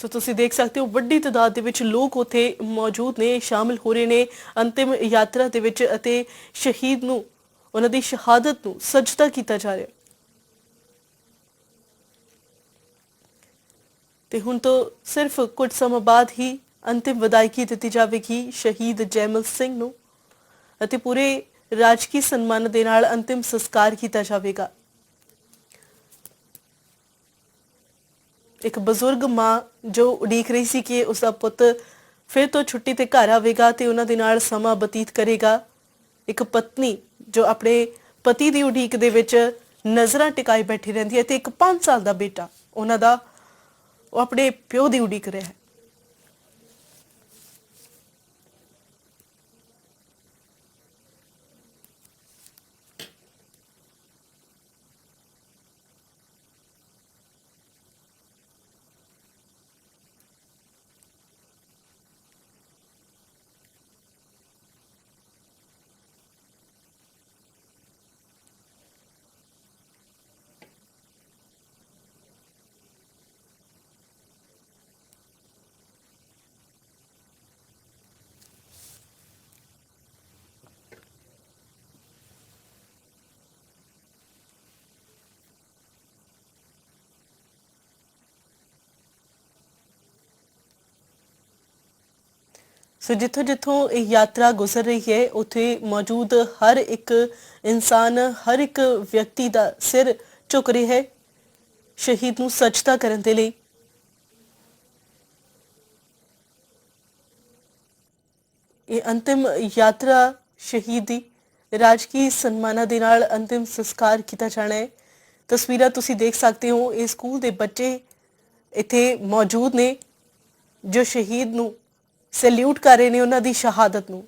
ਸੋ ਤੁਸੀਂ ਦੇਖ ਸਕਦੇ ਹੋ, ਵੱਡੀ ਤਾਦਾਦ ਦੇ ਵਿੱਚ ਲੋਕ ਉੱਥੇ ਮੌਜੂਦ ਨੇ, ਸ਼ਾਮਿਲ ਹੋ ਰਹੇ ਨੇ। ਅੰਤਿਮ ਯਾਤਰਾ ਦੇ ਵਿੱਚ ਅਤੇ ਸ਼ਹੀਦ ਨੂੰ, ਉਹਨਾਂ ਦੀ ਸ਼ਹਾਦਤ ਨੂੰ ਸਜਦਾ ਕੀਤਾ ਜਾ ਰਿਹਾ ਤੇ ਹੁਣ ਤੋਂ ਸਿਰਫ ਕੁਝ ਸਮਾਂ ਬਾਅਦ ਹੀ ਅੰਤਿਮ ਵਿਦਾਇਗੀ ਦਿੱਤੀ ਜਾਵੇਗੀ ਸ਼ਹੀਦ ਜੈਮਲ ਸਿੰਘ ਨੂੰ ਅਤੇ ਪੂਰੇ ਰਾਜਕੀ ਸਨਮਾਨ ਦੇ ਨਾਲ ਅੰਤਿਮ ਸੰਸਕਾਰ ਕੀਤਾ ਜਾਵੇਗਾ। ਇੱਕ ਬਜ਼ੁਰਗ ਮਾਂ ਜੋ ਉਡੀਕ ਰਹੀ ਸੀ ਕਿ ਉਸ ਦਾ ਪੁੱਤ ਫਿਰ ਤੋਂ ਛੁੱਟੀ ਤੇ ਘਰ ਆਵੇਗਾ ਤੇ ਉਹਨਾਂ ਦੇ ਨਾਲ ਸਮਾਂ ਬਤੀਤ ਕਰੇਗਾ। ਇੱਕ ਪਤਨੀ ਜੋ ਆਪਣੇ ਪਤੀ ਦੀ ਉਡੀਕ ਦੇ ਵਿੱਚ ਨਜ਼ਰਾਂ ਟਿਕਾਈ ਬੈਠੀ ਰਹਿੰਦੀ ਹੈ ਤੇ ਇੱਕ 5 ਸਾਲ ਦਾ ਬੇਟਾ ਉਹਨਾਂ ਦਾ, ਉਹ ਆਪਣੇ ਪਿਓ ਦੀ ਉਡੀਕ ਰਿਹਾ ਹੈ। ਸੋ ਜਿੱਥੋਂ ਜਿੱਥੋਂ ਇਹ ਯਾਤਰਾ ਗੁਜ਼ਰ ਰਹੀ ਹੈ ਉੱਥੇ ਮੌਜੂਦ ਹਰ ਇੱਕ ਇਨਸਾਨ ਹਰ ਇੱਕ ਵਿਅਕਤੀ ਦਾ ਸਿਰ ਝੁਕ ਰਿਹਾ ਹੈ ਸ਼ਹੀਦ ਨੂੰ ਸਜਦਾ ਕਰਨ ਦੇ ਲਈ ਇਹ ਅੰਤਿਮ ਯਾਤਰਾ ਸ਼ਹੀਦ ਦੀ ਰਾਜਕੀ ਸਨਮਾਨਾਂ ਦੇ ਨਾਲ ਅੰਤਿਮ ਸੰਸਕਾਰ ਕੀਤਾ ਜਾਣਾ ਹੈ ਤਸਵੀਰਾਂ ਤੁਸੀਂ ਦੇਖ ਸਕਦੇ ਹੋ ਇਹ ਸਕੂਲ ਦੇ ਬੱਚੇ ਇੱਥੇ ਮੌਜੂਦ ਨੇ ਜੋ ਸ਼ਹੀਦ ਨੂੰ ਸੈਲੂਟ ਕਰ ਰਹੇ ਨੇ ਉਹਨਾਂ ਦੀ ਸ਼ਹਾਦਤ ਨੂੰ।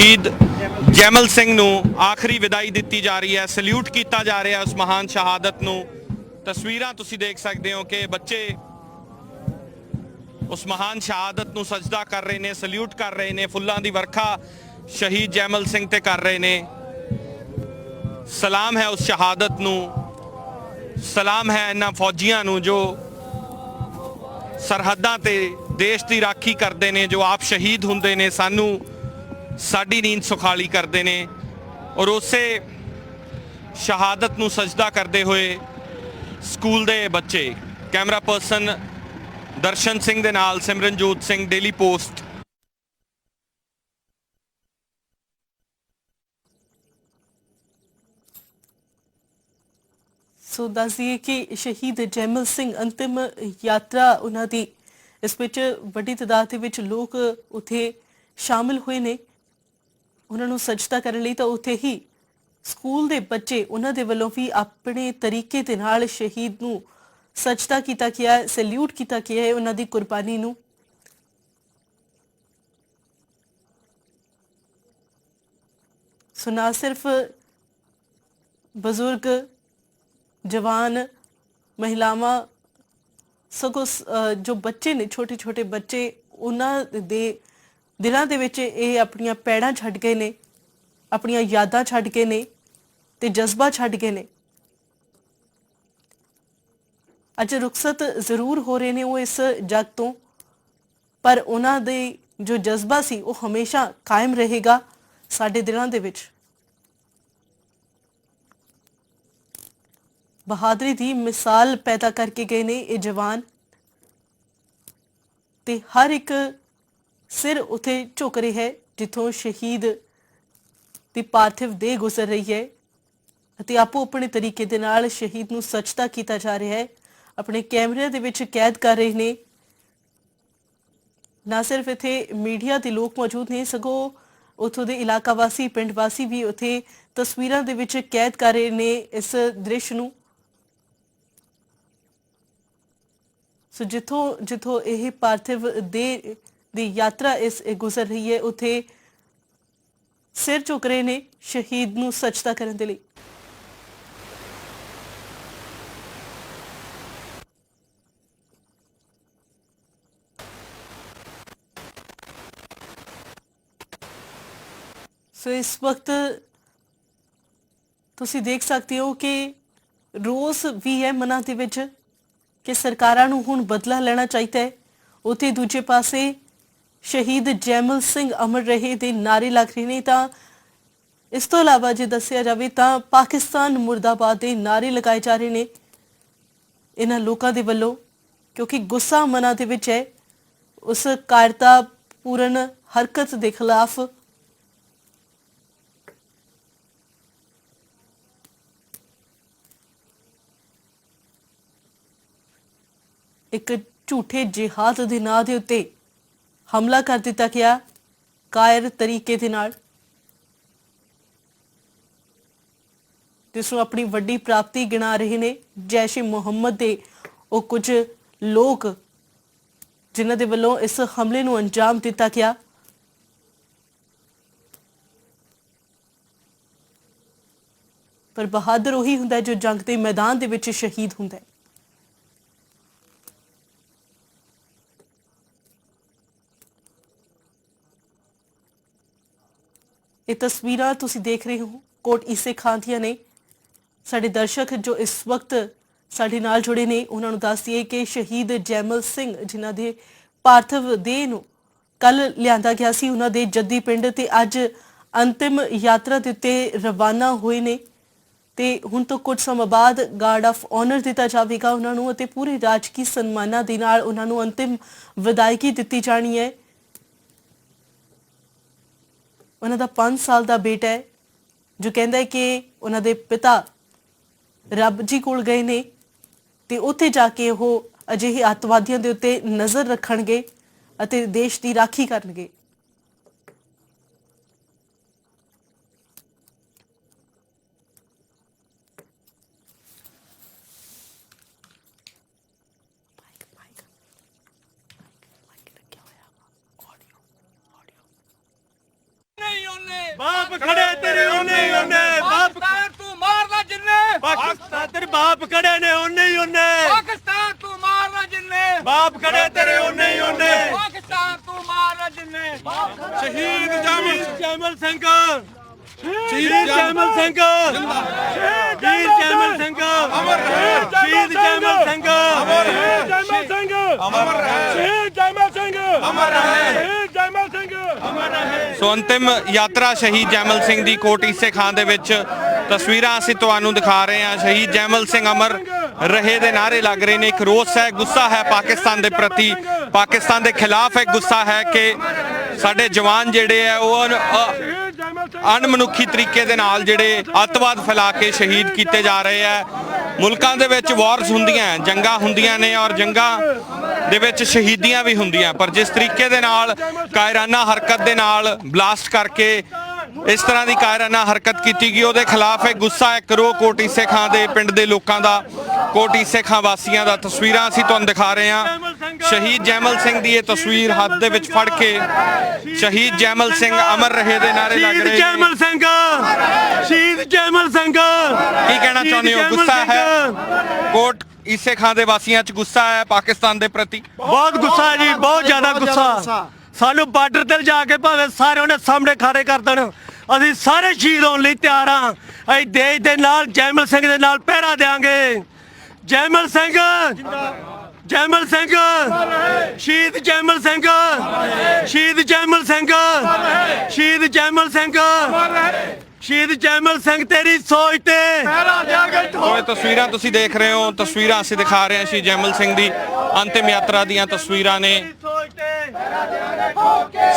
ਸ਼ਹੀਦ ਜੈਮਲ ਸਿੰਘ ਨੂੰ ਆਖਰੀ ਵਿਦਾਈ ਦਿੱਤੀ ਜਾ ਰਹੀ ਹੈ। ਸਲੂਟ ਕੀਤਾ ਜਾ ਰਿਹਾ ਉਸ ਮਹਾਨ ਸ਼ਹਾਦਤ ਨੂੰ। ਤਸਵੀਰਾਂ ਤੁਸੀਂ ਦੇਖ ਸਕਦੇ ਹੋ ਕਿ ਬੱਚੇ ਉਸ ਮਹਾਨ ਸ਼ਹਾਦਤ ਨੂੰ ਸਜਦਾ ਕਰ ਰਹੇ ਨੇ, ਸਲੂਟ ਕਰ ਰਹੇ ਨੇ, ਫੁੱਲਾਂ ਦੀ ਵਰਖਾ ਸ਼ਹੀਦ ਜੈਮਲ ਸਿੰਘ ਤੇ ਕਰ ਰਹੇ ਨੇ। ਸਲਾਮ ਹੈ ਉਸ ਸ਼ਹਾਦਤ ਨੂੰ। ਸਲਾਮ ਹੈ ਇਹਨਾਂ ਫੌਜੀਆਂ ਨੂੰ ਜੋ ਸਰਹੱਦਾਂ ਤੇ ਦੇਸ਼ ਦੀ ਰਾਖੀ ਕਰਦੇ ਨੇ, ਜੋ ਆਪ ਸ਼ਹੀਦ ਹੁੰਦੇ ਨੇ। ਸਾਨੂੰ ਸਾਡੀ ਨੀਂਦ ਸੁਖਾਲੀ ਕਰਦੇ ਨੇ ਔਰ ਉਸੇ ਸ਼ਹਾਦਤ ਨੂੰ ਸਜਦਾ ਕਰਦੇ ਹੋਏ ਸਕੂਲ ਦੇ ਬੱਚੇ, ਕੈਮਰਾ ਪਰਸਨ ਦਰਸ਼ਨ ਸਿੰਘ ਦੇ ਨਾਲ Simranjot Singh Daily Post so ਦੱਸਦੀਏ ਕਿ ਸ਼ਹੀਦ ਜੈਮਲ ਸਿੰਘ ਅੰਤਿਮ ਯਾਤਰਾ ਉਹਨਾਂ ਦੀ, ਇਸ ਵਿੱਚ ਵੱਡੀ ਤਦਾਦ ਦੇ ਵਿੱਚ ਲੋਕ ਉੱਥੇ ਸ਼ਾਮਿਲ ਹੋਏ ਨੇ। ਉਹਨਾਂ ਨੂੰ ਸਜਦਾ ਕਰਨ ਲਈ ਤਾਂ ਉੱਥੇ ਹੀ ਸਕੂਲ ਦੇ ਬੱਚੇ ਉਹਨਾਂ ਦੇ ਵੱਲੋਂ ਵੀ ਆਪਣੇ ਤਰੀਕੇ ਦੇ ਨਾਲ ਸ਼ਹੀਦ ਨੂੰ ਸਜਦਾ ਕੀਤਾ ਗਿਆ ਹੈ ਸੈਲੂਟ ਕੀਤਾ ਗਿਆ ਹੈ ਉਹਨਾਂ ਦੀ ਕੁਰਬਾਨੀ ਨੂੰ। ਸੋ ਨਾ ਸਿਰਫ ਬਜ਼ੁਰਗ, ਜਵਾਨ, ਮਹਿਲਾਵਾਂ, ਸਗੋਂ ਜੋ ਬੱਚੇ ਨੇ ਛੋਟੇ ਛੋਟੇ ਬੱਚੇ, ਉਹਨਾਂ ਦੇ ਦਿਲਾਂ ਦੇ ਵਿੱਚ ਇਹ ਆਪਣੀਆਂ ਪੈੜਾਂ ਛੱਡ ਗਏ ਨੇ, ਆਪਣੀਆਂ ਯਾਦਾਂ ਛੱਡ ਗਏ ਨੇ ਤੇ ਜਜ਼ਬਾ ਛੱਡ ਗਏ ਨੇ। ਅੱਜ ਰੁਖਸਤ ਜ਼ਰੂਰ ਹੋ ਰਹੇ ਨੇ ਉਹ ਇਸ ਜਗ ਤੋਂ, ਪਰ ਉਹਨਾਂ ਦੇ ਜੋ ਜਜ਼ਬਾ ਸੀ ਉਹ ਹਮੇਸ਼ਾ ਕਾਇਮ ਰਹੇਗਾ ਸਾਡੇ ਦਿਲਾਂ ਦੇ ਵਿੱਚ। ਬਹਾਦਰੀ ਦੀ ਮਿਸਾਲ ਪੈਦਾ ਕਰਕੇ ਗਏ ਨੇ ਇਹ ਜਵਾਨ ਤੇ ਹਰ ਇੱਕ ਸਿਰ ਉਥੇ ਝੁਕ ਰਿਹਾ ਹੈ, ਜਿੱਥੋਂ ਸ਼ਹੀਦ ਦੀ ਪਾਰਥਿਵ ਦੇਹ ਗੁਜ਼ਰ ਰਹੀ ਹੈ ਅਤੇ ਆਪੋ ਆਪਣੇ ਤਰੀਕੇ ਦੇ ਨਾਲ ਸ਼ਹੀਦ ਨੂੰ ਸੱਚਤਾ ਕੀਤਾ ਜਾ ਰਿਹਾ ਹੈ। ਆਪਣੇ ਕੈਮਰਿਆਂ ਦੇ ਵਿੱਚ ਕੈਦ ਕਰ ਰਹੇ ਨੇ। ਨਾ ਸਿਰਫ ਇੱਥੇ ਮੀਡੀਆ ਦੇ ਲੋਕ ਮੌਜੂਦ ਨੇ, ਸਗੋਂ ਉਥੋਂ ਦੇ ਇਲਾਕਾ ਵਾਸੀ, ਪਿੰਡ ਵਾਸੀ ਵੀ ਉਥੇ ਤਸਵੀਰਾਂ ਦੇ ਵਿੱਚ ਕੈਦ ਕਰ ਰਹੇ ਨੇ ਇਸ ਦ੍ਰਿਸ਼ ਨੂੰ। ਸੋ ਜਿੱਥੋਂ ਜਿੱਥੋਂ ਇਹ ਪਾਰਥਿਵ ਦੇ ਦੀ ਯਾਤਰਾ ਇਸ ਗੁਜ਼ਰ ਰਹੀ ਹੈ। ਉਥੇ ਸਿਰ ਝੁਕ ਰਹੇ ਨੇ ਸ਼ਹੀਦ ਨੂੰ ਸੱਚਤਾ ਕਰਨ ਦੇ ਲਈ। ਸੋ ਇਸ ਵਕਤ ਤੁਸੀਂ ਦੇਖ ਸਕਦੇ ਹੋ ਕਿ ਰੋਸ ਵੀ ਹੈ ਮਨਾਂ ਦੇ ਵਿੱਚ ਕਿ ਸਰਕਾਰਾਂ ਨੂੰ ਹੁਣ ਬਦਲਾ ਲੈਣਾ ਚਾਹੀਦਾ ਹੈ। ਉਥੇ ਦੂਜੇ ਪਾਸੇ ਸ਼ਹੀਦ ਜੈਮਲ ਸਿੰਘ ਅਮਰ ਰਹੇ ਦੇ ਨਾਰੇ ਲੱਗ ਰਹੇ ਨੇ ਤਾਂ ਇਸ ਤੋਂ ਇਲਾਵਾ ਜੇ ਦੱਸਿਆ ਜਾਵੇ ਤਾਂ ਪਾਕਿਸਤਾਨ ਮੁਰਦਾਬਾਦ ਦੇ ਨਾਰੇ ਲਗਾਏ ਜਾ ਰਹੇ ਨੇ। ਇਹਨਾਂ ਲੋਕਾਂ ਦੇ ਵੱਲੋਂ, ਕਿਉਂਕਿ ਗੁੱਸਾ ਮਨਾਂ ਦੇ ਵਿੱਚ ਹੈ, ਉਸ ਕਾਇਰਤਾ ਪੂਰਨ ਹਰਕਤ ਦੇ ਖਿਲਾਫ ਇੱਕ ਝੂਠੇ ਜਿਹਾਦ ਦੇ ਨਾਂ ਦੇ ਉੱਤੇ ਹਮਲਾ ਕਰ ਦਿੱਤਾ ਗਿਆ ਕਾਇਰ ਤਰੀਕੇ ਦੇ ਨਾਲ। ਜਿਸ ਨੂੰ ਆਪਣੀ ਵੱਡੀ ਪ੍ਰਾਪਤੀ ਗਿਣਾ ਰਹੇ ਨੇ ਜੈਸ਼ ਮੁਹੰਮਦ ਦੇ। ਉਹ ਕੁਝ ਲੋਕ ਜਿਨ੍ਹਾਂ ਦੇ ਵੱਲੋਂ ਇਸ ਹਮਲੇ ਨੂੰ ਅੰਜਾਮ ਦਿੱਤਾ ਗਿਆ। ਪਰ ਬਹਾਦਰ ਉਹੀ ਹੁੰਦਾ ਜੋ ਜੰਗ ਦੇ ਮੈਦਾਨ ਦੇ ਵਿੱਚ ਸ਼ਹੀਦ ਹੁੰਦਾ ਹੈ। ਇਹ ਤਸਵੀਰਾਂ ਤੁਸੀਂ ਦੇਖ ਰਹੇ ਹੋ, ਕੋਟ ਈਸੇ ਖਾਂ ਦੀਆਂ ਨੇ। ਸਾਡੇ ਦਰਸ਼ਕ ਜੋ ਇਸ ਵਕਤ ਸਾਡੇ ਨਾਲ ਜੁੜੇ ਨੇ, ਉਹਨਾਂ ਨੂੰ ਦੱਸ ਦਈਏ ਕਿ ਸ਼ਹੀਦ ਜੈਮਲ ਸਿੰਘ, ਜਿਨ੍ਹਾਂ ਦੇ ਪਾਰਥਿਵ ਦੇਹ ਨੂੰ ਕੱਲ ਲਿਆਂਦਾ ਗਿਆ ਸੀ, ਉਹਨਾਂ ਦੇ ਜੱਦੀ ਪਿੰਡ ਤੇ ਅੱਜ ਅੰਤਿਮ ਯਾਤਰਾ ਦੇ ਉੱਤੇ ਰਵਾਨਾ ਹੋਏ ਨੇ। ਤੇ ਹੁਣ ਤੋਂ ਕੁਝ ਸਮਾਂ ਬਾਅਦ ਗਾਰਡ ਆਫ ਆਨਰ ਦਿੱਤਾ ਜਾਵੇਗਾ ਉਹਨਾਂ ਨੂੰ ਅਤੇ ਪੂਰੇ ਰਾਜਕੀ ਸਨਮਾਨਾਂ ਦੇ ਨਾਲ ਉਹਨਾਂ ਨੂੰ ਅੰਤਿਮ ਵਿਦਾਇਗੀ ਦਿੱਤੀ ਜਾਣੀ ਹੈ। ਉਹਨਾਂ ਦਾ 5 ਸਾਲ ਦਾ ਬੇਟਾ ਹੈ, ਜੋ ਕਹਿੰਦਾ ਹੈ ਕਿ ਉਹਨਾਂ ਦੇ ਪਿਤਾ ਰੱਬ ਜੀ ਕੋਲ ਗਏ ਨੇ ਤੇ ਉੱਥੇ ਜਾ ਕੇ ਉਹ ਅਜਿਹੇ ਅੱਤਵਾਦੀਆਂ ਦੇ ਉੱਤੇ ਨਜ਼ਰ ਰੱਖਣਗੇ ਅਤੇ ਦੇਸ਼ ਦੀ ਰਾਖੀ ਕਰਨਗੇ ਨਹੀਂ ਉਹਨੇ ਬਾਪ ਖੜੇ ਤੇਰੇ ਉਹਨੇ ਉਹਨੇ ਬਾਪ ਪਾਕਿਸਤਾਨ ਤੂੰ ਮਾਰਨਾ ਜਿੰਨੇ। ਪਾਕਿਸਤਾਨ ਤੇਰੇ ਬਾਪ ਖੜੇ ਨੇ ਉਹਨੇ ਹੀ ਉਹਨੇ ਪਾਕਿਸਤਾਨ ਤੂੰ ਮਾਰਨਾ ਜਿੰਨੇ। ਬਾਪ ਖੜੇ ਤੇਰੇ ਉਹਨੇ ਹੀ ਉਹਨੇ ਪਾਕਿਸਤਾਨ ਤੂੰ ਮਾਰਨਾ ਜਿੰਨੇ। ਸ਼ਹੀਦ ਜਮਲ ਜਮਲ ਸਿੰਘ। ਸ਼ਹੀਦ ਜਮਲ ਸਿੰਘ। ਸ਼ਹੀਦ ਜਮਲ ਸਿੰਘ। ਅਮਰ ਸ਼ਹੀਦ ਜਮਲ ਸਿੰਘ। ਅਮਰ ਜੈਮਲ ਸਿੰਘ। ਅਮਰ ਰਹੇ ਸ਼ਹੀਦ ਜੈਮਲ ਸਿੰਘ। ਅਮਰ ਰਹੇ ਸ਼ਹੀਦ ਜੈਮਲ ਸਿੰਘ ਅਮਰ ਰਹੇ ਸੋ ਅੰਤਿਮ ਯਾਤਰਾ ਸ਼ਹੀਦ ਜੈਮਲ ਸਿੰਘ ਦੀ ਕੋਟ ਈਸੇ ਖਾਂ ਦੇ ਵਿੱਚ। ਤਸਵੀਰਾਂ ਅਸੀਂ ਤੁਹਾਨੂੰ ਦਿਖਾ ਰਹੇ ਹਾਂ। ਸ਼ਹੀਦ ਜੈਮਲ ਸਿੰਘ ਅਮਰ ਰਹੇ ਦੇ ਨਾਰੇ ਲੱਗ ਰਹੇ ਨੇ। ਇੱਕ ਰੋਸ ਹੈ, ਗੁੱਸਾ ਹੈ ਪਾਕਿਸਤਾਨ ਦੇ ਪ੍ਰਤੀ। ਪਾਕਿਸਤਾਨ ਦੇ ਖਿਲਾਫ ਇੱਕ ਗੁੱਸਾ ਹੈ ਕਿ ਸਾਡੇ ਜਵਾਨ ਜਿਹੜੇ ਆ ਉਹ ਅਣਮਨੁੱਖੀ ਤਰੀਕੇ ਦੇ ਨਾਲ ਜਿਹੜੇ ਅੱਤਵਾਦ ਫੈਲਾ ਕੇ ਸ਼ਹੀਦ ਕੀਤੇ ਜਾ ਰਹੇ ਆ ਮੁਲਕਾਂ ਦੇ ਵਿੱਚ ਵਾਰਸ ਹੁੰਦੀਆਂ, ਜੰਗਾਂ ਹੁੰਦੀਆਂ ਨੇ ਔਰ ਜੰਗਾਂ ਦੇ ਵਿੱਚ ਸ਼ਹੀਦੀਆਂ ਵੀ ਹੁੰਦੀਆਂ। ਪਰ ਜਿਸ ਤਰੀਕੇ ਦੇ ਨਾਲ ਕਾਇਰਾਨਾ ਹਰਕਤ ਦੇ ਨਾਲ ਬਲਾਸਟ ਕਰਕੇ ਇਸ ਤਰ੍ਹਾਂ ਦੀ ਕਾਇਰਾਨਾ ਹਰਕਤ ਕੀਤੀ ਗਈ ਉਹਦੇ ਖਿਲਾਫ ਇਹ ਗੁੱਸਾ ਹੈ ਕਰੋ ਕੋਟੀ ਖਾਂ ਦੇ ਪਿੰਡ ਦੇ ਲੋਕਾਂ ਦਾ ਕੋਟੀ ਖਾਂ ਵਾਸੀਆਂ ਦਾ ਤਸਵੀਰਾਂ ਅਸੀਂ ਤੁਹਾਨੂੰ ਦਿਖਾ ਰਹੇ ਹਾਂ। ਸ਼ਹੀਦ ਜੈਮਲ ਸਿੰਘ ਦੀ ਇਹ ਤਸਵੀਰ ਹੱਥ ਦੇ ਵਿੱਚ ਫੜ ਕੇ ਸ਼ਹੀਦ ਜੈਮਲ ਸਿੰਘ ਅਮਰ ਰਹੇ ਦੇ ਨਾਰੇ ਲੱਗ ਰਹੇ ਜਮਲ ਸਿੰਘ ਸ਼ਹੀਦ ਜਮਲ ਸਿੰਘ ਕੀ ਕਹਿਣਾ ਚਾਹੁੰਦੇ ਹੋ? ਗੁੱਸਾ ਹੈ? ਕੋਟ ਈਸੇ ਖਾਂ ਦੇ ਵਾਸੀਆਂ 'ਚ ਗੁੱਸਾ ਹੈ ਪਾਕਿਸਤਾਨ ਦੇ ਪ੍ਰਤੀ। ਬਹੁਤ ਗੁੱਸਾ ਹੈ ਜੀ ਬਹੁਤ ਜ਼ਿਆਦਾ ਗੁੱਸਾ। ਸਾਨੂੰ ਬਾਰਡਰ ਤੇ ਜਾ ਕੇ ਭਾਵੇਂ ਸਾਰੇ ਉਹਨੇ ਸਾਹਮਣੇ ਖਾਰੇ ਕਰ ਦੇਣ ਅਸੀਂ ਸਾਰੇ ਸ਼ਹੀਦ ਹੋਣ ਲਈ ਤਿਆਰ ਹਾਂ। ਅਸੀਂ ਦੇਸ਼ ਦੇ ਨਾਲ ਜੈਮਲ ਸਿੰਘ ਦੇ ਨਾਲ ਪਹਿਰਾ ਦੇਾਂਗੇ ਜੈਮਲ ਸਿੰਘ ਜੈਮਲ ਸਿੰਘ ਸ਼ਹੀਦ ਜੈਮਲ ਸਿੰਘ ਸ਼ਹੀਦ ਜੈਮਲ ਸਿੰਘ ਸ਼ਹੀਦ ਜੈਮਲ ਸਿੰਘ। ਸ਼ਹੀਦ ਜੈਮਲ ਸਿੰਘ ਤੇਰੀ ਸੋਚ ਤੇ। ਪਹਿਰਾ ਦੇਾਂਗੇ ਸੋ ਇਹ ਤਸਵੀਰਾਂ ਤੁਸੀਂ ਦੇਖ ਰਹੇ ਹੋ ਤਸਵੀਰਾਂ ਅਸੀਂ ਦਿਖਾ ਰਹੇ ਹਾਂ ਸ਼ਹੀਦ ਜੈਮਲ ਸਿੰਘ ਦੀ ਅੰਤਿਮ ਯਾਤਰਾ ਦੀਆਂ ਤਸਵੀਰਾਂ ਨੇ।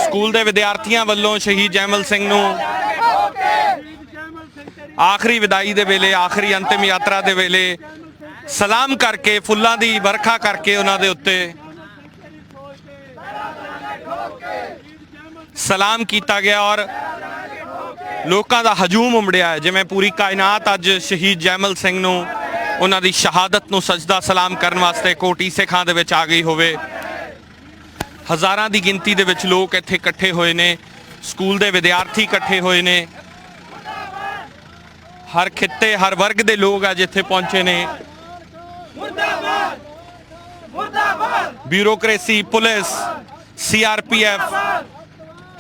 ਸਕੂਲ ਦੇ ਵਿਦਿਆਰਥੀਆਂ ਵੱਲੋਂ ਸ਼ਹੀਦ ਜੈਮਲ ਸਿੰਘ ਨੂੰ ਆਖਰੀ ਵਿਦਾਈ ਦੇ ਵੇਲੇ ਆਖਰੀ ਅੰਤਿਮ ਯਾਤਰਾ ਦੇ ਵੇਲੇ ਸਲਾਮ ਕਰਕੇ ਫੁੱਲਾਂ ਦੀ ਵਰਖਾ ਕਰਕੇ ਉਹਨਾਂ ਦੇ ਉੱਤੇ ਸਲਾਮ ਕੀਤਾ ਗਿਆ ਔਰ ਲੋਕਾਂ ਦਾ ਹਜੂਮ ਉਮੜਿਆ ਹੈ। ਜਿਵੇਂ ਪੂਰੀ ਕਾਇਨਾਤ ਅੱਜ ਸ਼ਹੀਦ ਜੈਮਲ ਸਿੰਘ ਨੂੰ ਉਹਨਾਂ ਦੀ ਸ਼ਹਾਦਤ ਨੂੰ ਸਜਦਾ ਸਲਾਮ ਕਰਨ ਵਾਸਤੇ ਕੋਟੀ ਸਿੱਖਾਂ ਦੇ ਵਿੱਚ ਆ ਗਈ ਹੋਵੇ। ਹਜ਼ਾਰਾਂ ਦੀ ਗਿਣਤੀ ਦੇ ਵਿੱਚ ਲੋਕ ਇੱਥੇ ਇਕੱਠੇ ਹੋਏ ਨੇ ਸਕੂਲ ਦੇ ਵਿਦਿਆਰਥੀ ਇਕੱਠੇ ਹੋਏ ਨੇ। ਹਰ ਖਿੱਤੇ ਹਰ ਵਰਗ ਦੇ ਲੋਕ ਅੱਜ ਇੱਥੇ ਪਹੁੰਚੇ ਨੇ। ਬਿਊਰੋਕ੍ਰੇਸੀ ਪੁਲਿਸ ਸੀਆਰਪੀਐਫ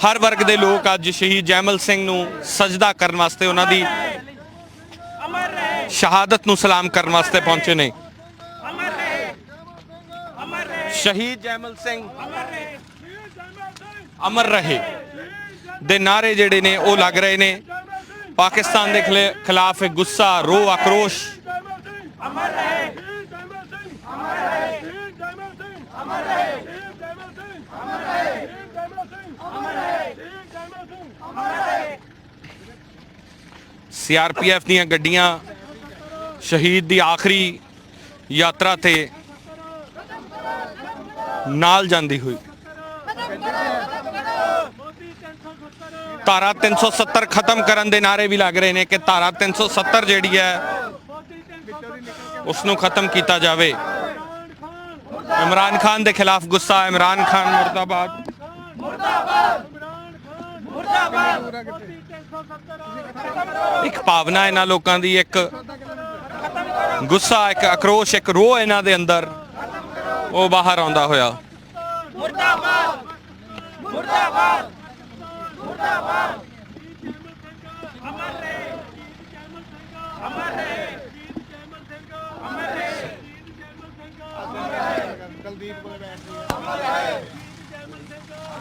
ਹਰ ਵਰਗ ਦੇ ਲੋਕ ਅੱਜ ਸ਼ਹੀਦ ਜੈਮਲ ਸਿੰਘ ਨੂੰ ਸਜਦਾ ਕਰਨ ਵਾਸਤੇ ਉਹਨਾਂ ਦੀ ਸ਼ਹਾਦਤ ਨੂੰ ਸਲਾਮ ਕਰਨ ਵਾਸਤੇ ਪਹੁੰਚੇ ਨੇ। ਸ਼ਹੀਦ ਜੈਮਲ ਸਿੰਘ ਅਮਰ ਰਹੇ ਦੇ ਨਾਰੇ ਜਿਹੜੇ ਨੇ ਉਹ ਲੱਗ ਰਹੇ ਨੇ। ਪਾਕਿਸਤਾਨ ਦੇ ਖਿਲਾ- ਖਿਲਾਫ ਗੁੱਸਾ, ਰੋਹ, ਆਕਰੋਸ਼। ਅਮਰ ਰਹੇ ਅਮਰ ਰਹੇ ਅਮਰ ਰਹੇ ਅਮਰ ਰਹੇ ਜੈਮਲ ਸਿੰਘ ਅਮਰ ਰਹੇ ਜੈਮਲ ਸਿੰਘ ਅਮਰ ਰਹੇ ਸੀਆਰਪੀਐਫ ਦੀਆਂ ਗੱਡੀਆਂ ਸ਼ਹੀਦ ਦੀ ਆਖਰੀ ਯਾਤਰਾ ਤੇ ਨਾਲ ਜਾਂਦੀ ਹੋਈ। ਧਾਰਾ 370 ਖਤਮ ਕਰਨ ਦੇ ਨਾਰੇ ਵੀ ਲੱਗ ਰਹੇ ਨੇ ਕਿ ਧਾਰਾ 370 ਜਿਹੜੀ ਹੈ ਉਸ ਨੂੰ ਖਤਮ ਕੀਤਾ ਜਾਵੇ। ਇਮਰਾਨ ਖਾਨ ਦੇ ਖਿਲਾਫ ਗੁੱਸਾ, ਇਮਰਾਨ ਖਾਨ ਮੁਰਦਾਬਾਦ। ਇੱਕ ਭਾਵਨਾ ਇਹਨਾਂ ਲੋਕਾਂ ਦੀ ਇੱਕ ਗੁੱਸਾ ਇੱਕ ਆਕਰੋਸ਼ ਇੱਕ ਰੋਹ ਇਹਨਾਂ ਦੇ ਅੰਦਰ ਉਹ ਬਾਹਰ ਆਉਂਦਾ ਹੋਇਆ।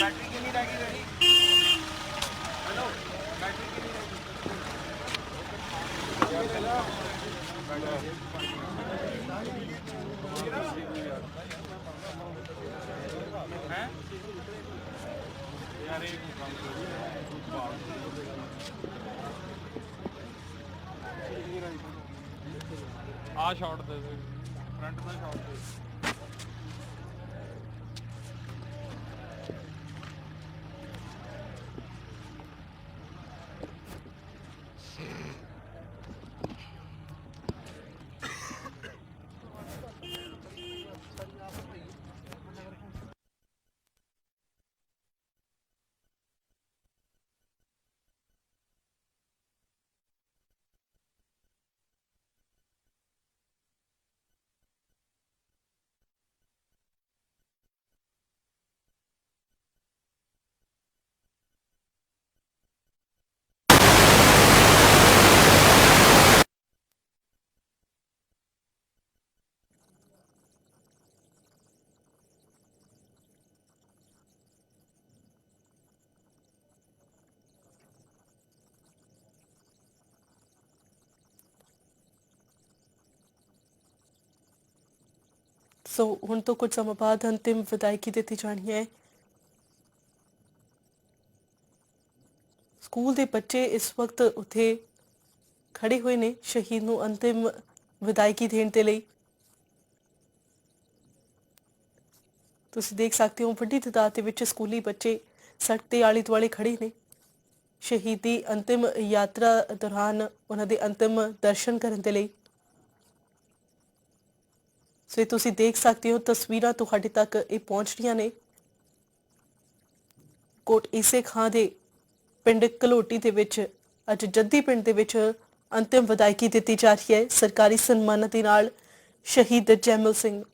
ਬੈਟਰੀ ਕਿੰਨੀ ਰਹਿ ਗਈ ਤੁਹਾਡੀ ਹੈਲੋ ਬੈਟਰੀ ਕਿੰਨੀ ਰਹਿ ਗਈ ਹੈ ਯਾਰ ਇਹ ਕੰਮ ਕਰੋ ਸ਼ਾਟ ਦੇ ਫਰੰਟ ਦਾ ਸ਼ਾਟ ਦੇ। ਸੋ ਹੁਣ ਤੋਂ ਕੁਝ ਸਮਾਂ ਬਾਅਦ ਅੰਤਿਮ ਵਿਦਾਇਗੀ ਦਿੱਤੀ ਜਾਣੀ ਹੈ। ਸਕੂਲ ਦੇ ਬੱਚੇ ਇਸ ਵਕਤ ਉੱਥੇ ਖੜੇ ਹੋਏ ਨੇ, ਸ਼ਹੀਦ ਨੂੰ ਅੰਤਿਮ ਵਿਦਾਇਗੀ ਦੇਣ ਦੇ ਲਈ। ਤੁਸੀਂ ਦੇਖ ਸਕਦੇ ਹੋ, ਵੱਡੀ ਤਾਦਾਦ ਦੇ ਵਿੱਚ ਸਕੂਲੀ ਬੱਚੇ ਸੜਕ ਤੇ ਆਲੇ ਦੁਆਲੇ ਖੜੇ ਨੇ। ਸ਼ਹੀਦੀ ਅੰਤਿਮ ਯਾਤਰਾ ਦੌਰਾਨ ਉਹਨਾਂ ਦੇ ਅੰਤਿਮ ਦਰਸ਼ਨ ਕਰਨ ਦੇ ਲਈ ਸੋ ਇਹ ਤੁਸੀਂ ਦੇਖ ਸਕਦੇ ਹੋ, ਤਸਵੀਰਾਂ ਤੁਹਾਡੇ ਤੱਕ ਇਹ ਪਹੁੰਚ ਰਹੀਆਂ ਨੇ। ਕੋਟ ਈਸੇ ਖਾਂ ਦੇ ਪਿੰਡ ਕਲੋਟੀ ਦੇ ਵਿੱਚ, ਅੱਜ ਜੱਦੀ ਪਿੰਡ ਦੇ ਵਿੱਚ ਅੰਤਿਮ ਵਿਦਾਇਗੀ ਦਿੱਤੀ ਜਾ ਰਹੀ ਹੈ। ਸਰਕਾਰੀ ਸਨਮਾਨਾਂ ਦੇ ਨਾਲ ਸ਼ਹੀਦ ਜੈਮਲ ਸਿੰਘ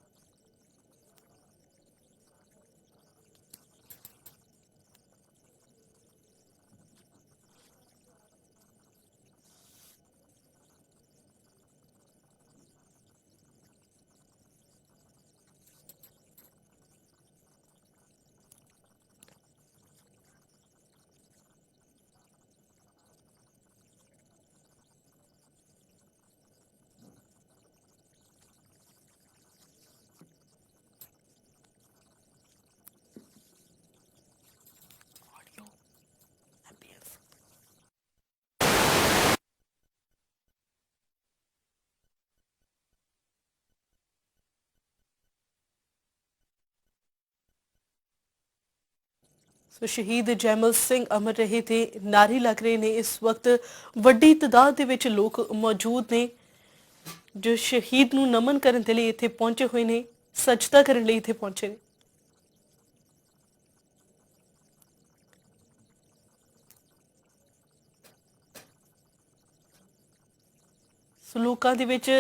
ਸੋ ਸ਼ਹੀਦ ਜੈਮਲ ਸਿੰਘ ਅਮਰ ਰਹੇ ਤੇ ਨਾਰੀ ਲੱਗ ਰਹੇ ਨੇ। ਇਸ ਵਕਤ ਵੱਡੀ ਤਦਾਦ ਦੇ ਵਿੱਚ ਲੋਕ ਮੌਜੂਦ ਨੇ ਜੋ ਸ਼ਹੀਦ ਨੂੰ ਨਮਨ ਕਰਨ ਦੇ ਲਈ ਇੱਥੇ ਪਹੁੰਚੇ ਹੋਏ ਨੇ, ਸਜਦਾ ਕਰਨ ਲਈ ਇੱਥੇ ਪਹੁੰਚੇ ਨੇ। ਸੋ ਲੋਕਾਂ ਦੇ ਵਿੱਚ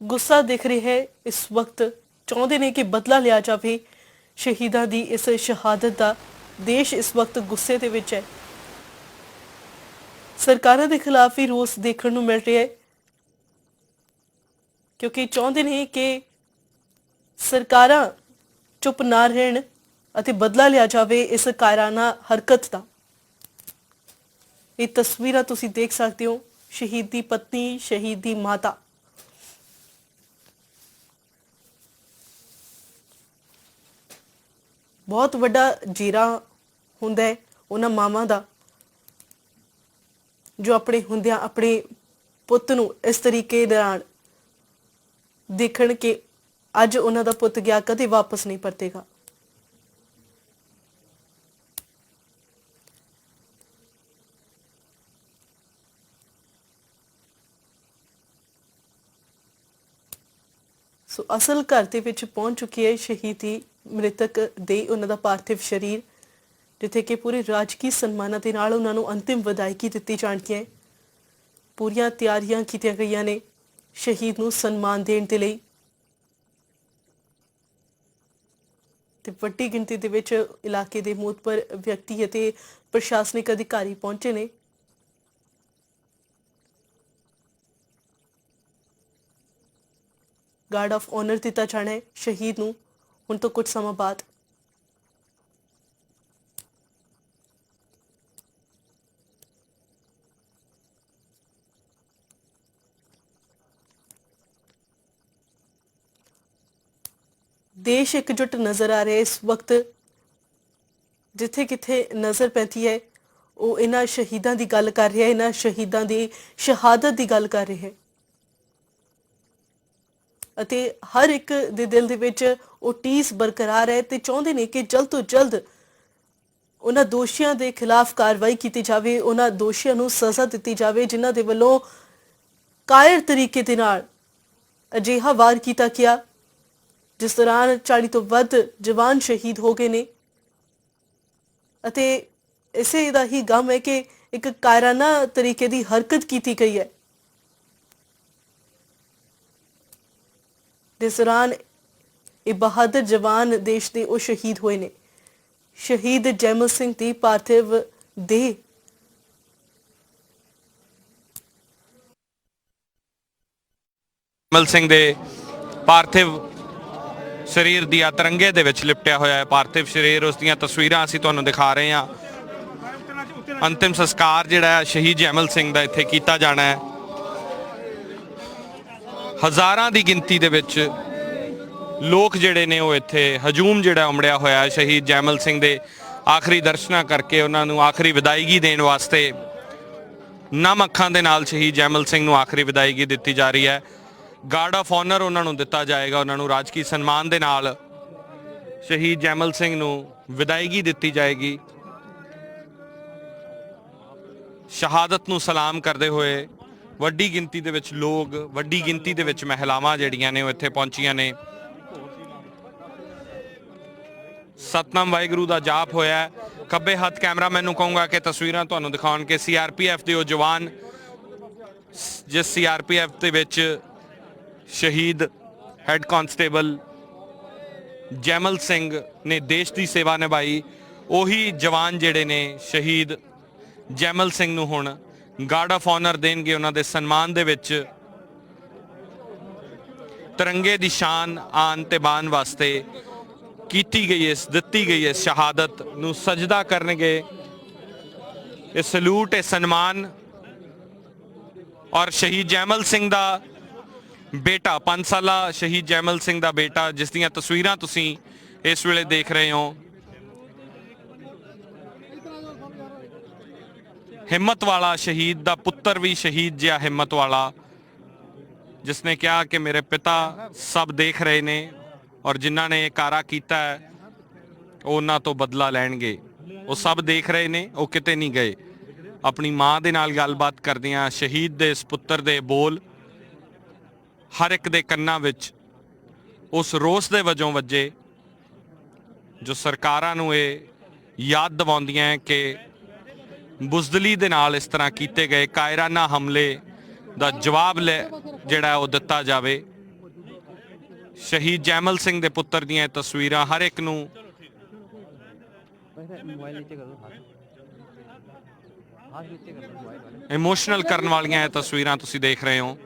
ਗੁੱਸਾ ਦਿਖ ਰਿਹਾ ਹੈ। ਇਸ ਵਕਤ ਚਾਹੁੰਦੇ ਨੇ ਕਿ ਬਦਲਾ ਲਿਆ ਜਾਵੇ। ਸ਼ਹੀਦਾਂ ਦੀ ਇਸ ਸ਼ਹਾਦਤ ਦਾ ਦੇਸ਼ ਇਸ ਵਕਤ ਗੁੱਸੇ ਦੇ ਵਿੱਚ ਹੈ। ਸਰਕਾਰਾਂ ਦੇ ਖਿਲਾਫ ਵੀ ਰੋਸ ਦੇਖਣ ਨੂੰ ਮਿਲ ਰਿਹਾ ਹੈ। ਕਿਉਂਕਿ ਚਾਹੁੰਦੇ ਨੇ ਕਿ ਸਰਕਾਰਾਂ ਚੁੱਪ ਨਾ ਰਹਿਣ ਅਤੇ ਬਦਲਾ ਲਿਆ ਜਾਵੇ ਇਸ ਕਾਇਰਾਨਾ ਹਰਕਤ ਦਾ। ਇਹ ਤਸਵੀਰਾਂ ਤੁਸੀਂ ਦੇਖ ਸਕਦੇ ਹੋ। ਸ਼ਹੀਦ ਦੀ ਪਤਨੀ, ਸ਼ਹੀਦ ਦੀ ਮਾਤਾ। ਬਹੁਤ ਵੱਡਾ ਜੀਰਾ ਹੁੰਦਾ ਹੈ ਉਹਨਾਂ ਮਾਵਾਂ ਦਾ, ਜੋ ਆਪਣੇ ਹੁੰਦਿਆਂ ਆਪਣੇ ਪੁੱਤ ਨੂੰ ਇਸ ਤਰੀਕੇ ਨਾਲ ਦੇਖਣ ਕਿ ਅੱਜ ਉਹਨਾਂ ਦਾ ਪੁੱਤ ਗਿਆ, ਕਦੇ ਵਾਪਸ ਨਹੀਂ ਪਰਤੇਗਾ। ਸੋ ਅਸਲ ਘਰ ਦੇ ਵਿੱਚ ਪਹੁੰਚ ਚੁੱਕੀ ਹੈ ਸ਼ਹੀਦੀ ਮ੍ਰਿਤਕ ਦੇ ਉਹਨਾਂ ਦਾ ਪਾਰਥਿਵ ਸ਼ਰੀਰ, ਜਿੱਥੇ ਕਿ ਪੂਰੇ ਰਾਜਕੀ ਸਨਮਾਨਾਂ ਦੇ ਨਾਲ ਉਹਨਾਂ ਨੂੰ ਅੰਤਿਮ ਵਿਦਾਇਗੀ ਦਿੱਤੀ ਜਾਣੀ ਹੈ ਪੂਰੀਆਂ ਤਿਆਰੀਆਂ ਕੀਤੀਆਂ ਗਈਆਂ ਨੇ ਸ਼ਹੀਦ ਨੂੰ ਸਨਮਾਨ ਦੇਣ ਦੇ ਲਈ। ਤੇ ਵੱਡੀ ਗਿਣਤੀ ਦੇ ਵਿੱਚ ਇਲਾਕੇ ਦੇ ਮੋਤਬਰ ਵਿਅਕਤੀ ਅਤੇ ਪ੍ਰਸ਼ਾਸਨਿਕ ਅਧਿਕਾਰੀ ਪਹੁੰਚੇ ਨੇ। ਗਾਰਡ ਆਫ ਆਨਰ ਦਿੱਤਾ ਜਾਣਾ ਹੈ ਸ਼ਹੀਦ ਨੂੰ। ਹੁਣ ਤੋਂ ਕੁਝ ਸਮਾਂ ਬਾਅਦ। ਦੇਸ਼ ਇਕਜੁੱਟ ਨਜ਼ਰ ਆ ਰਿਹਾ ਇਸ ਵਕਤ। ਜਿੱਥੇ ਕਿਥੇ ਨਜ਼ਰ ਪੈਂਦੀ ਹੈ, ਉਹ ਇਹਨਾਂ ਸ਼ਹੀਦਾਂ ਦੀ ਗੱਲ ਕਰ ਰਿਹਾ ਹੈ ਇਹਨਾਂ ਸ਼ਹੀਦਾਂ ਦੀ ਸ਼ਹਾਦਤ ਦੀ ਗੱਲ ਕਰ ਰਿਹਾ ਹੈ। ਅਤੇ ਹਰ ਇੱਕ ਦੇ ਦਿਲ ਦੇ ਵਿੱਚ ਉਹ ਟੀਸ ਬਰਕਰਾਰ ਹੈ ਤੇ ਚਾਹੁੰਦੇ ਨੇ ਕਿ ਜਲਦ ਤੋਂ ਜਲਦ ਉਹਨਾਂ ਦੋਸ਼ੀਆਂ ਦੇ ਖਿਲਾਫ ਕਾਰਵਾਈ ਕੀਤੀ ਜਾਵੇ, ਉਹਨਾਂ ਦੋਸ਼ੀਆਂ ਨੂੰ ਸਜ਼ਾ ਦਿੱਤੀ ਜਾਵੇ, ਜਿਨ੍ਹਾਂ ਦੇ ਵੱਲੋਂ ਕਾਇਰ ਤਰੀਕੇ ਦੇ ਨਾਲ ਅਜਿਹਾ ਵਾਰ ਕੀਤਾ ਗਿਆ, ਜਿਸ ਦੌਰਾਨ 40 ਤੋਂ ਵੱਧ ਜਵਾਨ ਸ਼ਹੀਦ ਹੋ ਗਏ ਨੇ। ਅਤੇ ਇਸੇ ਦਾ ਹੀ ਗਮ ਹੈ ਕਿ ਇੱਕ ਕਾਇਰਾਨਾ ਤਰੀਕੇ ਦੀ ਹਰਕਤ ਕੀਤੀ ਗਈ ਹੈ। ਜਿਸ ਦੌਰਾਨ ਇਹ ਬਹਾਦਰ ਜਵਾਨ ਦੇਸ਼ ਦੇ ਉਹ ਸ਼ਹੀਦ ਹੋਏ ਨੇ। ਸ਼ਹੀਦ ਜੈਮਲ ਸਿੰਘ ਦੀ ਪਾਰਥਿਵ ਦੇ ਜੈਮਲ ਸਿੰਘ ਦੇ ਪਾਰਥਿਵ ਸਰੀਰ ਦੀ ਆ ਤਿਰੰਗੇ ਦੇ ਵਿੱਚ ਲਿਪਟਿਆ ਹੋਇਆ ਹੈ। ਪਾਰਥਿਵ ਸਰੀਰ, ਉਸ ਦੀਆਂ ਤਸਵੀਰਾਂ ਅਸੀਂ ਤੁਹਾਨੂੰ ਦਿਖਾ ਰਹੇ ਹਾਂ। ਅੰਤਿਮ ਸੰਸਕਾਰ ਜਿਹੜਾ ਹੈ, ਸ਼ਹੀਦ ਜੈਮਲ ਸਿੰਘ ਦਾ ਇੱਥੇ ਕੀਤਾ ਜਾਣਾ ਹੈ। ਹਜ਼ਾਰਾਂ ਦੀ ਗਿਣਤੀ ਦੇ ਵਿੱਚ ਲੋਕ ਜਿਹੜੇ ਨੇ ਉਹ ਇੱਥੇ ਹਜੂਮ ਜਿਹੜਾ ਉਮੜਿਆ ਹੋਇਆ ਸ਼ਹੀਦ ਜੈਮਲ ਸਿੰਘ ਦੇ ਆਖਰੀ ਦਰਸ਼ਨਾਂ ਕਰਕੇ ਉਹਨਾਂ ਨੂੰ ਆਖਰੀ ਵਿਦਾਇਗੀ ਦੇਣ ਵਾਸਤੇ ਨਮ ਅੱਖਾਂ ਦੇ ਨਾਲ ਸ਼ਹੀਦ ਜੈਮਲ ਸਿੰਘ ਨੂੰ ਆਖਰੀ ਵਿਦਾਇਗੀ ਦਿੱਤੀ ਜਾ ਰਹੀ ਹੈ। ਗਾਰਡ ਆਫ ਆਨਰ ਉਹਨਾਂ ਨੂੰ ਦਿੱਤਾ ਜਾਏਗਾ, ਉਹਨਾਂ ਨੂੰ ਰਾਜਕੀ ਸਨਮਾਨ ਦੇ ਨਾਲ ਸ਼ਹੀਦ ਜੈਮਲ ਸਿੰਘ ਨੂੰ ਵਿਦਾਇਗੀ ਦਿੱਤੀ ਜਾਏਗੀ। ਸ਼ਹਾਦਤ ਨੂੰ ਸਲਾਮ ਕਰਦੇ ਹੋਏ ਵੱਡੀ ਗਿਣਤੀ ਦੇ ਵਿੱਚ ਲੋਕ, ਵੱਡੀ ਗਿਣਤੀ ਦੇ ਵਿੱਚ ਮਹਿਲਾਵਾਂ ਜਿਹੜੀਆਂ ਨੇ ਉਹ ਇੱਥੇ ਪਹੁੰਚੀਆਂ ਨੇ। ਸਤਨਾਮ ਵਾਹਿਗੁਰੂ ਦਾ ਜਾਪ ਹੋਇਆ ਖੱਬੇ ਹੱਥ ਕੈਮਰਾਮੈਨ ਨੂੰ ਕਹੂੰਗਾ ਕਿ ਤਸਵੀਰਾਂ ਤੁਹਾਨੂੰ ਦਿਖਾਉਣ ਕਿ ਸੀਆਰਪੀਐਫ ਦੇ ਉਹ ਜਵਾਨ ਸ- ਜਿਸ ਸੀਆਰਪੀਐਫ ਦੇ ਵਿੱਚ ਸ਼ਹੀਦ ਹੈੱਡ ਕਾਂਸਟੇਬਲ ਜੈਮਲ ਸਿੰਘ ਨੇ ਦੇਸ਼ ਦੀ ਸੇਵਾ ਨਿਭਾਈ, ਉਹੀ ਜਵਾਨ ਜਿਹੜੇ ਨੇ ਸ਼ਹੀਦ ਜੈਮਲ ਸਿੰਘ ਨੂੰ ਹੁਣ ਗਾਰਡ ਆਫ ਆਨਰ ਦੇਣਗੇ ਉਹਨਾਂ ਦੇ ਸਨਮਾਨ ਦੇ ਵਿੱਚ। ਤਿਰੰਗੇ ਦੀ ਸ਼ਾਨ ਆਨ ਤੇ ਬਾਨ ਵਾਸਤੇ ਕੀਤੀ ਗਈ ਇਸ, ਦਿੱਤੀ ਗਈ ਇਸ ਸ਼ਹਾਦਤ ਨੂੰ ਸਜਦਾ ਕਰਨਗੇ। ਇਹ ਸਲੂਟ, ਇਹ ਸਨਮਾਨ ਔਰ ਸ਼ਹੀਦ ਜੈਮਲ ਸਿੰਘ ਦਾ ਬੇਟਾ 5 ਸਾਲਾ ਸ਼ਹੀਦ ਜੈਮਲ ਸਿੰਘ ਦਾ ਬੇਟਾ, ਜਿਸ ਦੀਆਂ ਤਸਵੀਰਾਂ ਤੁਸੀਂ ਇਸ ਵੇਲੇ ਦੇਖ ਰਹੇ ਹੋ। ਹਿੰਮਤ ਵਾਲਾ ਸ਼ਹੀਦ ਦਾ ਪੁੱਤਰ ਵੀ ਸ਼ਹੀਦ ਜਿਹਾ ਹਿੰਮਤ ਵਾਲਾ ਜਿਸ ਨੇ ਕਿਹਾ ਕਿ ਮੇਰੇ ਪਿਤਾ ਸਭ ਦੇਖ ਰਹੇ ਨੇ ਔਰ ਜਿਨ੍ਹਾਂ ਨੇ ਇਹ ਕਾਰਾ ਕੀਤਾ ਹੈ, ਉਹ ਉਹਨਾਂ ਤੋਂ ਬਦਲਾ ਲੈਣਗੇ। ਉਹ ਸਭ ਦੇਖ ਰਹੇ ਨੇ, ਉਹ ਕਿਤੇ ਨਹੀਂ ਗਏ। ਆਪਣੀ ਮਾਂ ਦੇ ਨਾਲ ਗੱਲਬਾਤ ਕਰਦਿਆਂ ਸ਼ਹੀਦ ਦੇ ਇਸ ਪੁੱਤਰ ਦੇ ਬੋਲ ਹਰ ਇੱਕ ਦੇ ਕੰਨਾਂ ਵਿੱਚ ਉਸ ਰੋਸ ਦੇ ਵਜੋਂ ਵੱਜੇ, ਜੋ ਸਰਕਾਰਾਂ ਨੂੰ ਇਹ ਯਾਦ ਦਿਵਾਉਂਦੀਆਂ ਕਿ ਬੁਜ਼ਦਲੀ ਦੇ ਨਾਲ ਇਸ ਤਰ੍ਹਾਂ ਕੀਤੇ ਗਏ ਕਾਇਰਾਨਾ ਹਮਲੇ ਦਾ ਜਵਾਬ ਲੈ ਜਿਹੜਾ ਉਹ ਦਿੱਤਾ ਜਾਵੇ। ਸ਼ਹੀਦ ਜੈਮਲ ਸਿੰਘ ਦੇ ਪੁੱਤਰ ਦੀਆਂ ਇਹ ਤਸਵੀਰਾਂ ਹਰ ਇੱਕ ਨੂੰ ਇਮੋਸ਼ਨਲ ਕਰਨ ਵਾਲੀਆਂ ਇਹ ਤਸਵੀਰਾਂ ਤੁਸੀਂ ਦੇਖ ਰਹੇ ਹੋ।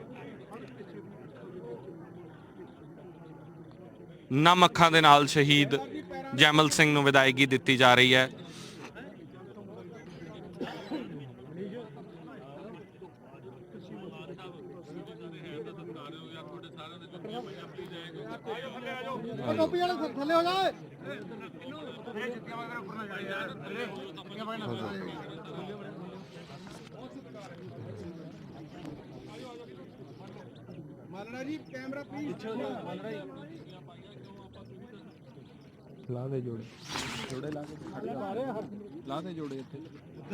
ਨਮ ਅੱਖਾਂ ਦੇ ਨਾਲ ਸ਼ਹੀਦ ਜੈਮਲ ਸਿੰਘ ਨੂੰ ਵਿਦਾਇਗੀ ਦਿੱਤੀ ਜਾ ਰਹੀ ਹੈ। ਟੋਪੀ ਥੱਲੇ ਲਾ ਦੇ ਜੋੜੇ। ਜੋੜੇ ਲਾ ਕੇ ਖੜ ਜਾ ਲਾ ਦੇ ਜੋੜੇ ਇੱਥੇ।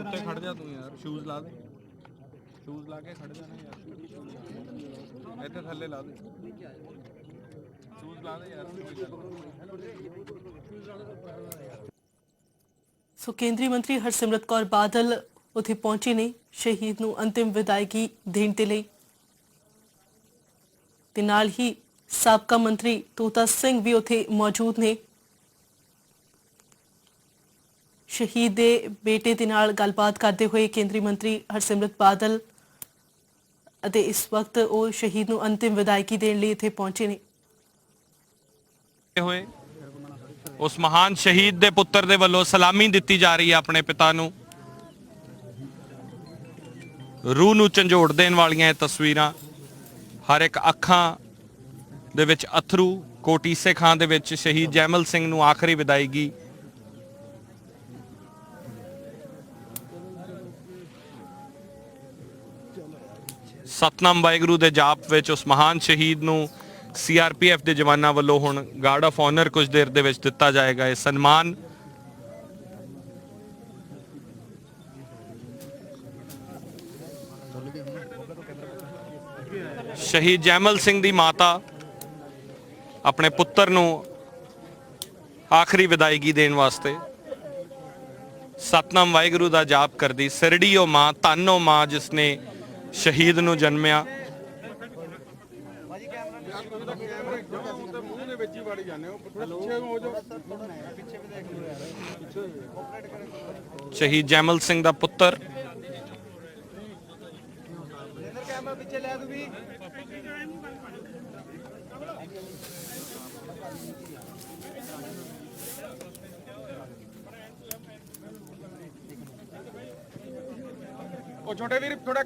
ਉੱਤੇ ਖੜ ਜਾ ਤੂੰ ਯਾਰ। ਸ਼ੂਜ਼ ਲਾ ਦੇ। ਸ਼ੂਜ਼ ਲਾ ਕੇ ਖੜ ਜਾ ਯਾਰ। ਇੱਥੇ ਥੱਲੇ ਲਾ ਦੇ। ਸ਼ੂਜ਼ ਲਾ ਦੇ ਯਾਰ। ਸੋ ਕੇਂਦਰੀ ਮੰਤਰੀ ਹਰਸਿਮਰਤ ਕੌਰ ਬਾਦਲ ਉੱਥੇ ਪਹੁੰਚੀ ਨੇ। ਸ਼ਹੀਦ ਨੂੰ ਅੰਤਿਮ ਵਿਦਾਇਗੀ ਦੇਣ ਦੇ ਲਈ। ਤੇ ਨਾਲ ਹੀ ਸਾਬਕਾ ਮੰਤਰੀ ਤੋਤਾ ਸਿੰਘ ਵੀ ਉੱਥੇ ਮੌਜੂਦ ਨੇ। ਸ਼ਹੀਦ ਦੇ ਬੇਟੇ ਦੇ ਨਾਲ ਗੱਲਬਾਤ ਕਰਦੇ ਹੋਏ ਕੇਂਦਰੀ ਮੰਤਰੀ ਹਰਸਿਮਰਤ ਬਾਦਲ ਅਤੇ ਇਸ ਵਕਤ ਉਹ ਸ਼ਹੀਦ ਨੂੰ ਅੰਤਿਮ ਵਿਦਾਇਗੀ ਦੇਣ ਲਈ ਇੱਥੇ ਪਹੁੰਚੇ ਨੇ। ਹੋਏ। ਉਸ ਮਹਾਨ ਸ਼ਹੀਦ ਦੇ ਪੁੱਤਰ ਦੇ ਵੱਲੋਂ ਸਲਾਮੀ ਦਿੱਤੀ ਜਾ ਰਹੀ ਹੈ ਆਪਣੇ ਪਿਤਾ ਨੂੰ। ਰੂਹ ਨੂੰ ਝੰਜੋੜ ਦੇਣ ਵਾਲੀਆਂ ਇਹ ਤਸਵੀਰਾਂ ਹਰ ਇੱਕ ਅੱਖਾਂ ਦੇ ਵਿੱਚ ਅਥਰੂ ਕੋਟੀਸੇ ਖਾਂ ਦੇ ਵਿੱਚ ਸ਼ਹੀਦ ਜੈਮਲ ਸਿੰਘ ਨੂੰ ਆਖਰੀ ਵਿਦਾਇਗੀ ਸਤਨਾਮ ਵਾਹਿਗੁਰੂ ਦੇ ਜਾਪ ਵਿੱਚ ਉਸ ਮਹਾਨ ਸ਼ਹੀਦ ਨੂੰ ਸੀਆਰਪੀਐਫ ਦੇ ਜਵਾਨਾਂ ਵੱਲੋਂ ਹੁਣ ਗਾਰਡ ਆਫ ਆਨਰ ਕੁਝ ਦੇਰ ਦੇ ਵਿੱਚ ਦਿੱਤਾ ਜਾਏਗਾ ਇਹ ਸਨਮਾਨ। ਸ਼ਹੀਦ ਜੈਮਲ ਸਿੰਘ ਦੀ ਮਾਤਾ ਆਪਣੇ ਪੁੱਤਰ ਨੂੰ ਆਖਰੀ ਵਿਦਾਇਗੀ ਦੇਣ ਵਾਸਤੇ ਸਤਨਾਮ ਵਾਹਿਗੁਰੂ ਦਾ ਜਾਪ ਕਰਦੀ ਸਿਰੜੀ ਮਾਂ, ਧੰਨ ਮਾਂ ਜਿਸ ਨੇ ਸ਼ਹੀਦ ਨੂੰ ਜਨਮਿਆ। ਸ਼ਹੀਦ ਜੈਮਲ ਸਿੰਘ ਦਾ ਪੁੱਤਰ। ਉਹ ਛੋਟੇ ਵੀਰ ਥੋੜਾ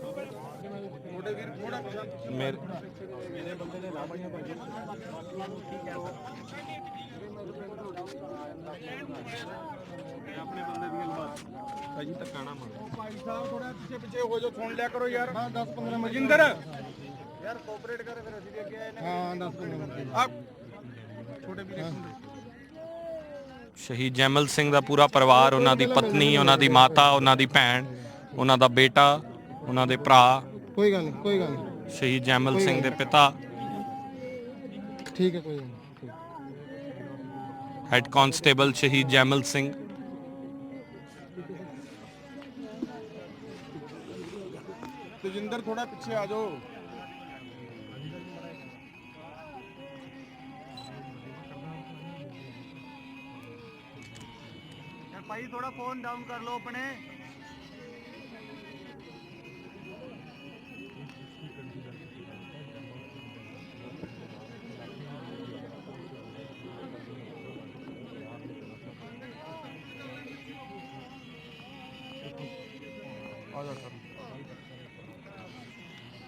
ਛੋਟੇ ਵੀਰ ਥੋੜਾ ਪਿੱਛੇ ਮੇਰੇ ਭਾਈ ਧੱਕਾਣਾ ਮਾਰ ਭਾਈ ਸਾਹਿਬ ਥੋੜਾ ਪਿੱਛੇ ਪਿੱਛੇ ਹੋ ਜਾਓ ਸੁਣ ਲਿਆ ਕਰੋ ਯਾਰ ਹਾਂ 10 15 ਮਜਿੰਦਰ ਯਾਰ ਕੋਆਪਰੇਟ ਕਰ ਫਿਰ ਅਸੀਂ ਵੀ ਅੱਗੇ ਆਏ ਨੇ। ਹਾਂ 10 15 ਮਿੰਟ ਆ ਛੋਟੇ ਵੀਰ ਇੱਕ ਮਿੰਟ ਸ਼ਹੀਦ ਜੈਮਲ ਸਿੰਘ ਦਾ ਪੂਰਾ ਪਰਿਵਾਰ ਉਹਨਾਂ ਦੀ ਪਤਨੀ ਉਹਨਾਂ ਦੀ ਮਾਤਾ ਉਹਨਾਂ ਦੀ ਭੈਣ ਉਹਨਾਂ ਦਾ ਬੇਟਾ ਉਹਨਾਂ ਦੇ ਭਰਾ। ਕੋਈ ਗੱਲ ਨਹੀਂ ਕੋਈ ਗੱਲ ਨਹੀਂ। ਸ਼ਹੀਦ ਜੈਮਲ ਸਿੰਘ ਦੇ ਪਿਤਾ। ਠੀਕ ਹੈ ਕੋਈ ਗੱਲ ਨਹੀਂ ਠੀਕ। ਹੈੱਡ ਕਾਂਸਟੇਬਲ ਸ਼ਹੀਦ ਜੈਮਲ ਸਿੰਘ। ਤੇਜਿੰਦਰ ਥੋੜਾ ਪਿੱਛੇ ਆ ਜਾਓ। भाई थोड़ा फ़ोन डाउन कर लो अपने। सर।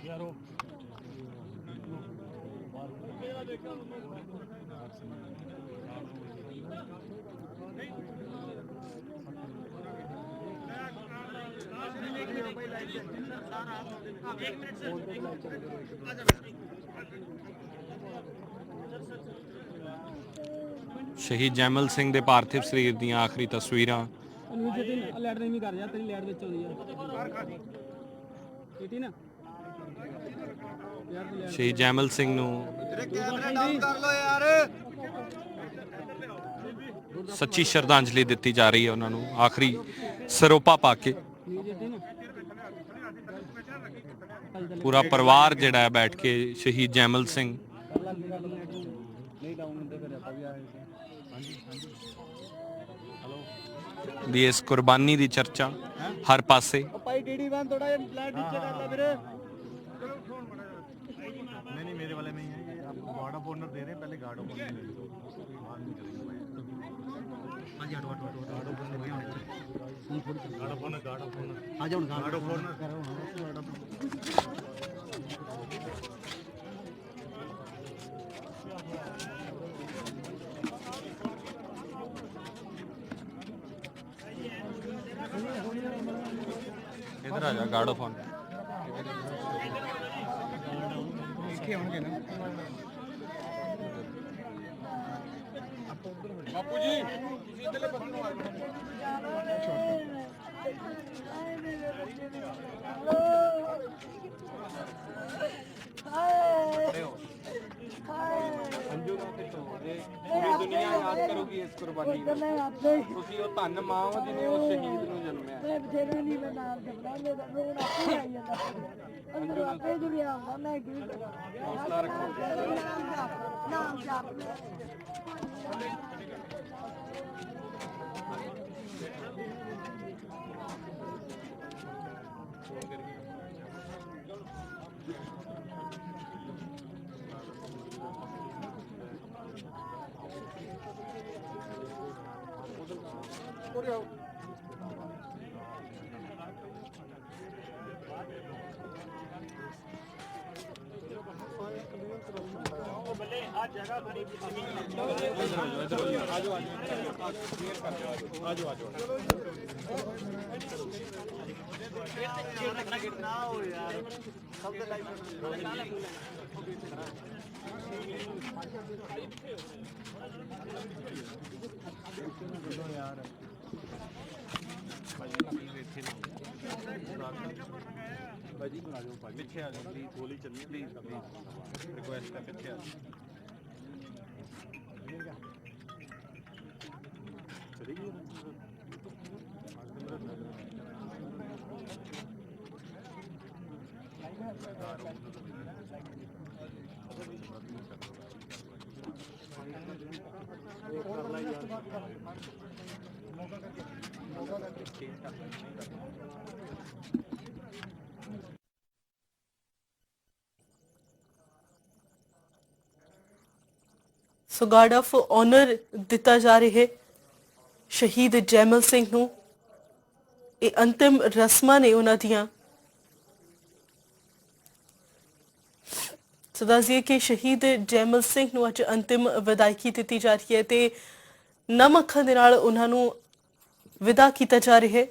यार। वो ਸ਼ਹੀਦ ਜੈਮਲ ਸਿੰਘ ਦੇ ਪਾਰਥਿਵ ਸਰੀਰ ਦੀਆਂ ਆਖਰੀ ਤਸਵੀਰਾਂ। ਸ਼ਹੀਦ ਜੈਮਲ ਸਿੰਘ ਨੂੰ ਸੱਚੀ ਸ਼ਰਧਾਂਜਲੀ ਦਿੱਤੀ ਜਾ ਰਹੀ ਹੈ ਉਹਨਾਂ ਨੂੰ ਆਖਰੀ ਸਰੋਪਾ ਪਾ ਕੇ ਪੂਰਾ ਪਰਿਵਾਰ ਜਿਹੜਾ ਹੈ ਬੈਠ ਕੇ ਸ਼ਹੀਦ ਜੈਮਲ ਸਿੰਘ ਨਹੀਂ ਡਾਊਨ ਹੁੰਦੇ ਫਿਰ ਆਪਾਂ ਵੀ ਆਏ ਦੀ ਇਸ ਕੁਰਬਾਨੀ ਦੀ ਚਰਚਾ ਹਰ ਪਾਸੇ ਭਾਈ ਡੀਡੀ 1 ਥੋੜਾ ਜਿਹਾ ਲੈਟ ਨੀਚੇ ਕਰ ਲੈ ਵੀਰੇ नहीं नहीं मेरे वाले नहीं है ये आपको गार्ड ऑफ ऑनर दे रहे हैं पहले गार्ड ऑफ ऑनर ਹਾਂਜੀ ਆਟੋ ਆਟੋ ਆਟੋ ਆਟੋ ਬੰਦ ਹੋਇਆ ਹੁਣ ਇੱਥੇ ਹੁਣ ਥੋੜੀ ਚੰਗਾ ਆਟੋ ਫੋਨ ਆਟੋ ਫੋਨ। ਆ ਜਾ ਹੁਣ ਆਟੋ ਫੋਨ। ਕਰ ਹੁਣ ਆਟੋ ਇਧਰ ਆ ਜਾ ਗਾਰਡੋ ਫੋਨ। ਇੱਥੇ ਆਉਣਗੇ ਨਾ। ਆਫ ਆਨਰ ਪੂਰੀ ਦੁਨੀਆ ਯਾਦ ਕਰੂਗੀ ਇਸ ਕੁਰਬਾਨੀ ਨੂੰ ਤੁਸੀਂ ਉਹ ਧੰਨ ਮਾਂ ਹੋ ਜਿਹਨੇ ਉਸ ਸ਼ਹੀਦ ਨੂੰ ਜਨਮਿਆ। ਮੈਂ ਬਥੇਰਾ ਨਹੀਂ ਮੈਂ ਨਾਮ ਜਪਦਾ ਮੇਰਾ ਰੋਣ ਆਪੇ ਆਈ ਜਾਂਦਾ ਅੰਦਰ ਆਪੇ ਦੁਨੀਆ ਆਉਂਦਾ ਮੈਂ ਕੀ ਹੌਸਲਾ ਰੱਖੋ ਨਾਮ ਜਪ ਨਾਮ ਜਪ ਪਿੱਛੇ ਆ ਜਾਓ ਪਲੀਜ਼ ਗੋਲੀ ਚੱਲੀ ਪਲੀਜ਼ ਰਿਕੁਐਸਟ ਹੈ ਪਿੱਛੇ ਆ ਜਾਓ ਸੋ ਗਾਰਡ ਆਫ ਆਨਰ ਦਿੱਤਾ ਜਾ ਰਿਹਾ ਹੈ ਸ਼ਹੀਦ ਜੈਮਲ ਸਿੰਘ ਨੂੰ ਇਹ ਅੰਤਿਮ ਰਸਮਾਂ ਨੇ ਉਹਨਾਂ ਦੀਆਂ। ਸੋ ਦੱਸੀਏ ਕਿ ਸ਼ਹੀਦ ਜੈਮਲ ਸਿੰਘ ਨੂੰ ਅੱਜ ਅੰਤਿਮ ਵਿਦਾਇਗੀ ਦਿੱਤੀ ਜਾ ਰਹੀ ਹੈ ਤੇ ਨਮ ਅੱਖਾਂ ਦੇ ਨਾਲ ਉਹਨਾਂ ਨੂੰ ਵਿਦਾ ਕੀਤਾ ਜਾ ਰਿਹਾ ਹੈ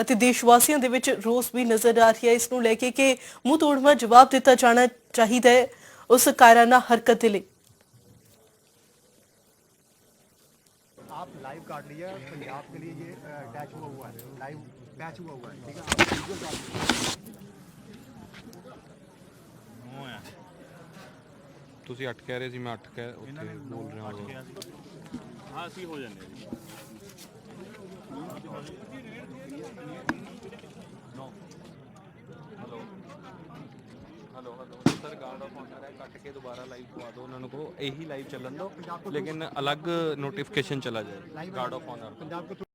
ਅਤੇ ਦੇਸ਼ ਵਾਸੀਆਂ ਦੇ ਵਿੱਚ ਰੋਸ ਵੀ ਨਜ਼ਰ ਆ ਰਿਹਾ ਹੈ। ਇਸ ਨੂੰ ਲੈ ਕੇ ਕਿ ਮੂੰਹ ਤੋੜਵਾ ਜਵਾਬ ਦਿੱਤਾ ਜਾਣਾ ਚਾਹੀਦਾ ਹੈ। ਉਸ ਕਾਇਰਾਨਾ ਹਰਕਤ ਦੇ ਲਈ काट लिया पंजाब के लिए ये अटैच हुआ हुआ है लाइव पैच हुआ हुआ है ठीक है आप वीडियो काट ਤੁਸੀਂ ਅੱਠ ਕਹਿ ਰਹੇ ਸੀ ਮੈਂ ਅੱਠ ਕਹਿ ਉੱਥੇ ਬੋਲ ਰਿਹਾ ਹਾਂ ਹਾਂ ਅਸੀਂ ਹੋ ਜਾਂਦੇ ਹਾਂ hello hello sir guard of honour ਹੈ, ਕੱਟ ਕੇ ਦੁਬਾਰਾ ਲਾਈਵ ਪਵਾ ਦਿਓ ਉਹਨਾਂ ਨੂੰ ਕੋ ਇਹੀ ਲਾਈਵ ਚੱਲਣ ਦਿਓ, ਲੇਕਿਨ ਅਲੱਗ ਨੋਟੀਫਿਕੇਸ਼ਨ ਚਲਾ ਜਾਏ ਗਾਰਡ ਆਫ ਆਨਰ ਪੰਜਾਬ